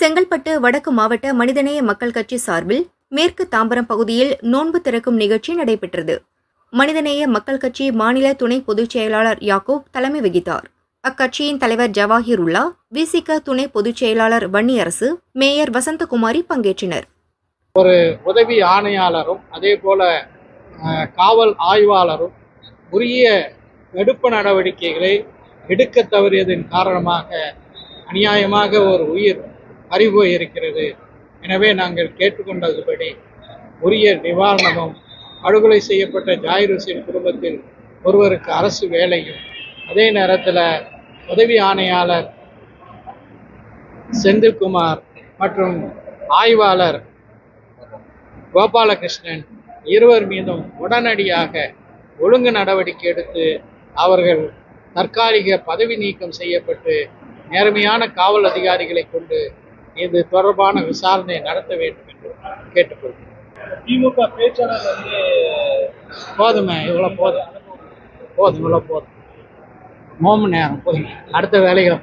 செங்கல்பட்டு வடக்கு மாவட்ட மனிதநேய மக்கள் கட்சி சார்பில் மேற்கு தாம்பரம் பகுதியில் நோன்பு திறக்கும் நிகழ்ச்சி நடைபெற்றது. மனிதநேய மக்கள் கட்சி மாநில துணை பொதுச் செயலாளர் யாக்கூப் தலைமை வகித்தார். அக்கட்சியின் தலைவர் ஜவாஹிருல்லா விசிக துணை பொதுச் செயலாளர் வன்னியரசு மேயர் வசந்தகுமாரி பங்கேற்றனர். உதவி ஆணையாளரும் அதே போல காவல் ஆய்வாளரும் உரிய தடுப்பு நடவடிக்கைகளை எடுக்க தவறியதன் காரணமாக அநியாயமாக ஒரு உயிர் அறிவு இருக்கிறது. எனவே நாங்கள் கேட்டுக்கொண்டதுபடி உரிய நிவாரணமும் படுகொலை செய்யப்பட்ட ஜாயிர் ஹுசேன் குடும்பத்தில் ஒருவருக்கு அரசு வேலையும் அதே நேரத்தில் உதவி ஆணையாளர் செந்தில்குமார் மற்றும் ஆய்வாளர் கோபாலகிருஷ்ணன் இருவர் மீதும் உடனடியாக ஒழுங்கு நடவடிக்கை எடுத்து அவர்கள் தற்காலிக பதவி நீக்கம் செய்யப்பட்டு நேர்மையான காவல் அதிகாரிகளை கொண்டு இது தொடர்பான விசாரணை நடத்த வேண்டும் என்று கேட்டுக்கொள்கிறேன். திமுக பேச்சாளர் வந்து போதுமே இவ்வளோ போதும். போதும் இவ்வளோ போதும். மோம நேரம் போய் அடுத்த வேலைகளை